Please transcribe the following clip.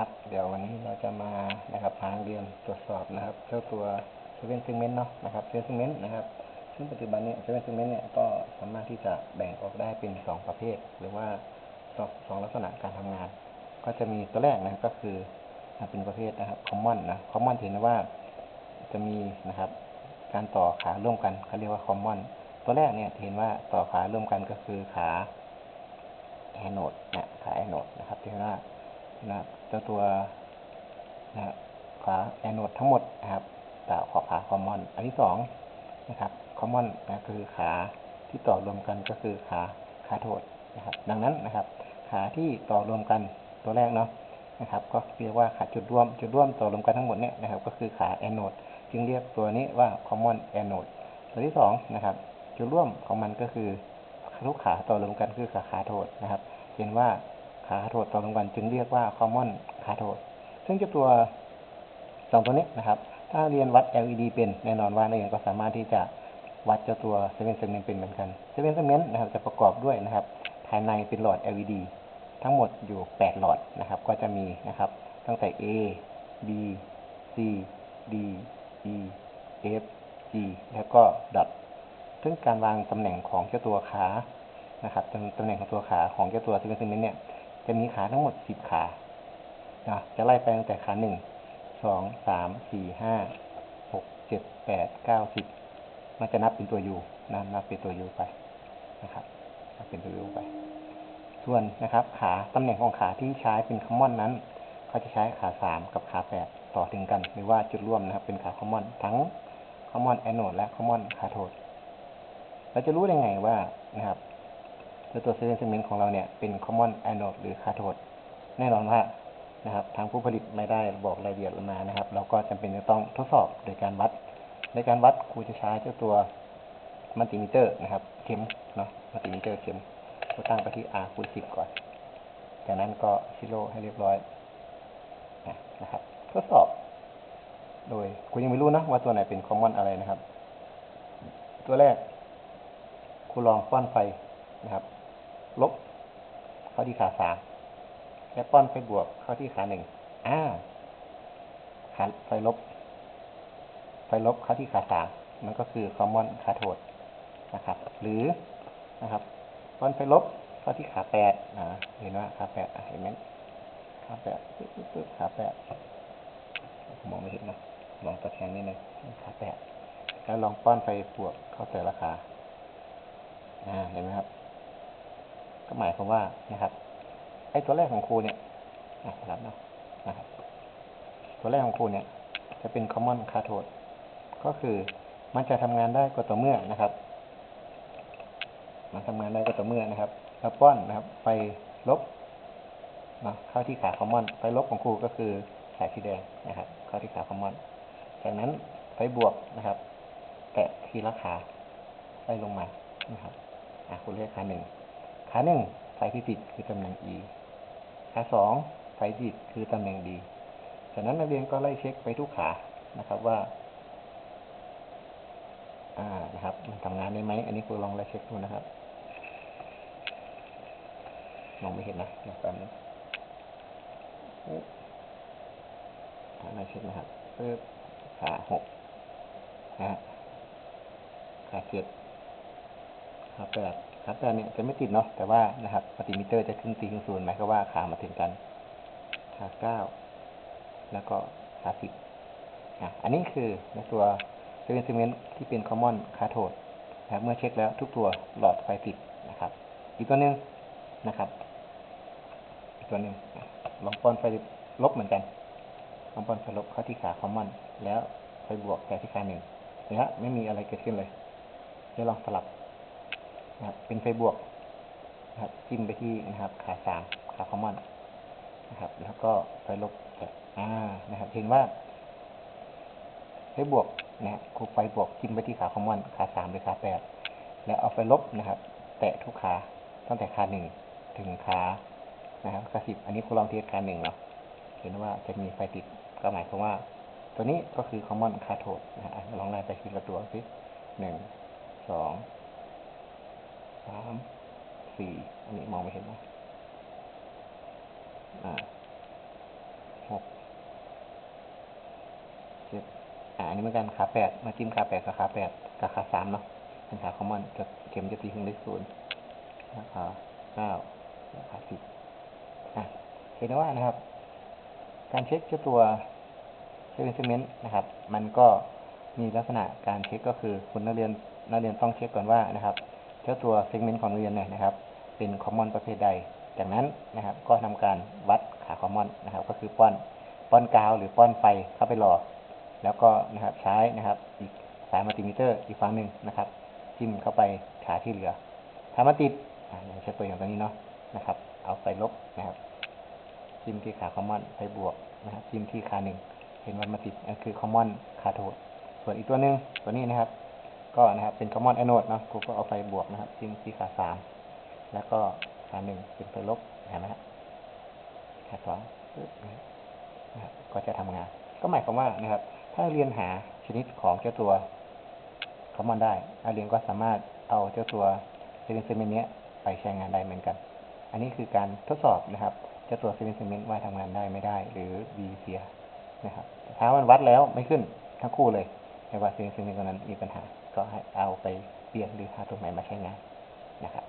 ครับ เดี๋ยววันนี้เราจะมานะครับพาเรียนตรวจสอบนะครับ เจ้าตัวเซเว่นซิงเมนต์เนาะนะครับเซเว่นซิงเมนต์นะครับ ซึ่งปัจจุบันเนี่ยเซเว่นซิงเมนต์เนี่ยก็สามารถที่จะแบ่งออกได้เป็นสองประเภท หรือว่าสองสองลักษณะการทำงาน ก็จะมีตัวแรกนะก็คือเป็นประเภทนะครับคอมมอนนะคอมมอนเห็นว่าจะมีนะครับ การต่อขาร่วมกันเขาเรียกว่าคอมมอนตัวแรกเนี่ยเห็นว่าต่อขาร่วมกันก็คือขาแอนโนดนะขาแอนโนดนะครับที่ว่า นะเจ้าตัวนะขาแอนโนดทั้งหมดนะครับต่อขอบขาคอมมอน อันที่สองนะครับคอมมอนนะคือขาที่ต่อรวมกันก็คือขาขาโทษนะครับ ดังนั้นนะครับ ขาที่ต่อรวมกันตัวแรกเนาะนะครับ ก็เรียกว่าขาจุดร่วมจุดร่วมต่อรวมกันทั้งหมดเนี่ยนะครับ ก็คือขาแอนโนดจึงเรียกตัวนี้ว่า common anode ตัวที่สองนะครับ จุดร่วมของมันก็คือทุกขาต่อรวมกันคือขาขาโทษนะครับ เห็นว่า ขาโทษต่อรวมกันจึงเรียกว่า common ขาโทษซึ่งเจ้าตัวสองตัวนี้นะครับ ถ้าเรียนวัด LED เป็นแน่นอนว่านักเรียนก็สามารถที่จะวัดเจ้าตัวเซเว่นเซเมนเป็นเหมือนกันเซเว่นเซเมนนะครับจะประกอบด้วยนะครับ ภายในเป็นหลอด LED ทั้งหมดอยู่ 8 หลอดนะครับ ก็จะมีนะครับ ตั้งแต่ A B C D E F G แล้วก็ดอทซึ่งการวางตำแหน่งของเจ้าตัวขานะครับตำแหน่งของตัวขาของเจ้าตัวซิงเกิลซิเมนต์เนี่ย จะมีขาทั้งหมด10ขานะจะไล่ไปตั้งแต่ขา1 2 3 4 5 6 7 8 9 10มันจะนับเป็นตัว U นะนับเป็นตัว U ไปนะครับนับเป็นตัว U ไป ส่วนนะครับ ขาตำแหน่งของขาที่ใช้เป็นคอมมอนนั้นเขาจะใช้ขาสามกับขาแปดต่อถึงกัน หรือว่าจุดร่วมนะครับ เป็นขาคอมมอนทั้งคอมมอนแอนโนดและคอมมอนคาโทดเราจะรู้ได้ไงว่านะครับ ตัวเซเลนเซเมนต์ของเราเนี่ยเป็นคอมมอนแอนโนดหรือคาโทดแน่นอนว่านะครับทางผู้ผลิตไม่ได้บอกรายละเอียดมานะครับ เราก็จำเป็นจะต้องทดสอบโดยการวัด ในการวัดครูจะใช้เจ้าตัวมัลติมิเตอร์นะครับ เข็มเนาะมัลติมิเตอร์เข็มก็ตั้งไปที่ R คูณ10 ก่อน จากนั้นก็ชิโร่ให้เรียบร้อยนะครับ ทดสอบ โดยคุณยังไม่รู้นะว่าตัวไหนเป็นคอมมอนอะไรนะครับ ตัวแรกคุณลองป้อนไฟนะครับ ลบ เข้าที่ขาสามและป้อนไฟบวกเข้าที่ขาหนึ่งอ่าขาไฟลบ ไฟลบเข้าที่ขาสามมันก็คือคอมมอนคาโทดนะครับ หรือนะครับตอนไฟลบเข้าที่ขาแปดนะเห็นว่าขาแปดเห็นไหมขาแปดปึ๊บปึ๊บปึ๊บขาแปดมองไม่เห็นนะลองตะแคงนิดนึงขาแปดแล้วลองป้อนไฟบวกเข้าแต่ละขาอ่าเห็นไหมครับ ก็หมายความว่านะครับไอ้ตัวแรกของครูเนี่ยนะครับเนาะนะครับ ตัวแรกของครูเนี่ย จะเป็น common cathode ก็คือมันจะทำงานได้ก็ต่อเมื่อนะครับ มันทำงานได้ก็ต่อเมื่อนะครับแล้วป้อนนะครับไฟลบนะเข้าที่ขาคอมมอนไฟลบของครูก็คือสายสีแดงนะครับ เข้าที่ขาคอมมอน จากนั้นไฟบวกนะครับ แตะทีละขาไล่ลงมานะครับอะคุณเรียกขาหนึ่ง ขาหนึ่งไฟที่ติดคือตำแหน่ง E ขาสองไฟติดคือตำแหน่ง D จากนั้นนักเรียนก็ไล่เช็คไปทุกขานะครับว่าอ่านะครับมันทำงานได้ไหมอันนี้ครูลองไล่เช็คดูนะครับมองไม่เห็นนะเดี๋ยวแป๊บนึงไล่เช็คนะครับเพิ่มขาหกนะขาเจ็ด ขาแปดขาแปดเนี่ยจะไม่ติดเนาะแต่ว่านะครับปฏิมิเตอร์จะขึ้นตีขึ้นศูนย์หมายก็ว่าขามาถึงกันขาเก้าแล้วก็ขาสิบอะอันนี้คือในตัวเซเว่นซีเมนต์ที่เป็นคอมมอนคาโทดนะครับเมื่อเช็คแล้วทุกตัวหลอดไฟติดนะครับ อีกตัวหนึ่งนะครับ อีกตัวหนึ่งลองป้อนไฟลบเหมือนกันลองป้อนไฟลบเข้าที่ขาคอมมอนแล้วไฟบวกแต่ที่ขาหนึ่งนะฮะไม่มีอะไรเกิดขึ้นเลยเดี๋ยวลองสลับ นะครับ เป็นไฟบวกนะครับจิ้มไปที่นะครับ ขาสามขาคอมมอนนะครับ แล้วก็ไฟลบอ่านะครับ เห็นว่าไฟบวกนะครับครูไฟบวกจิ้มไปที่ขาคอมมอนขาสามหรือขาแปดแล้วเอาไฟลบนะครับ แตะทุกขาตั้งแต่ขาหนึ่งถึงขานะครับขาสิบอันนี้ครูลองเทสขาหนึ่งเนาะเห็นว่าจะมีไฟติดก็หมายความว่า ตัวนี้ก็คือ common cathode นะฮะลองไล่ไปทีละตัวสิหนึ่งสอง สามสี่อันนี้มองไม่เห็นนะอ่าหกเจ็ดอ่าอันนี้เหมือนกันขาแปดมาจิ้มขาแปดกับขาแปดกับขาสามเนาะเป็นขาคอมมอนกัเข็มจะตีถึงเลขศูนย์ขาเก้าขาสิบอะเห็นว่านะครับ การเช็คเจ้าตัวเช็คอินสเมนต์นะครับ มันก็มีลักษณะการเช็คก็คือคุณนักเรียนนักเรียนต้องเช็คก่อนว่านะครับ เจ้าตัวเซกเมนต์ของนักเรียนเนี่ยนะครับ เป็นคอมมอนประเภทใด จากนั้นนะครับ ก็ทำการวัดขาคอมมอนนะครับ ก็คือป้อนป้อนกาวหรือป้อนไฟเข้าไปหล่อ แล้วก็นะครับใช้นะครับอีกสายมัลติมิเตอร์อีกฝั่งหนึ่งนะครับจิ้มเข้าไปขาที่เหลือถ้ามันติดอย่างเช่นตัวอย่างตัวนี้เนาะนะครับ เอาไฟลบนะครับจิ้มที่ขาคอมมอนไปบวกนะครับจิ้มที่ขาหนึ่งเห็นว่ามันติดนั่นคือคอมมอนขาโทดส่วนอีกตัวหนึ่งตัวนี้นะครับ ก็นะครับ เป็นคอมมอนแอนโดเนาะครูก็เอาไฟบวกนะครับจิ้มที่ขาสามแล้วก็ขาหนึ่งเป็นไฟลบเห็นไหมครับขาสองนะครับก็จะทำงาน ก็หมายความว่านะครับ ถ้าเรียนหาชนิดของเจ้าตัวคอมมอนได้นักเรียนก็สามารถเอาเจ้าตัวเซเวนเซเมนเนี้ไปใช้งานได้เหมือนกัน อันนี้คือการทดสอบนะครับเจ้าตัวเซเวนเซเมนว่าทำงานได้ไม่ได้ หรือดีเสียนะครับถ้ามันวัดแล้วไม่ขึ้นทั้งคู่เลยแต่ว่าเซเวนเซเมนตัวนั้นมีปัญหา ก็ให้เอาไปเปลี่ยนหรือหาตัวใหม่มาใช้งานนะครับ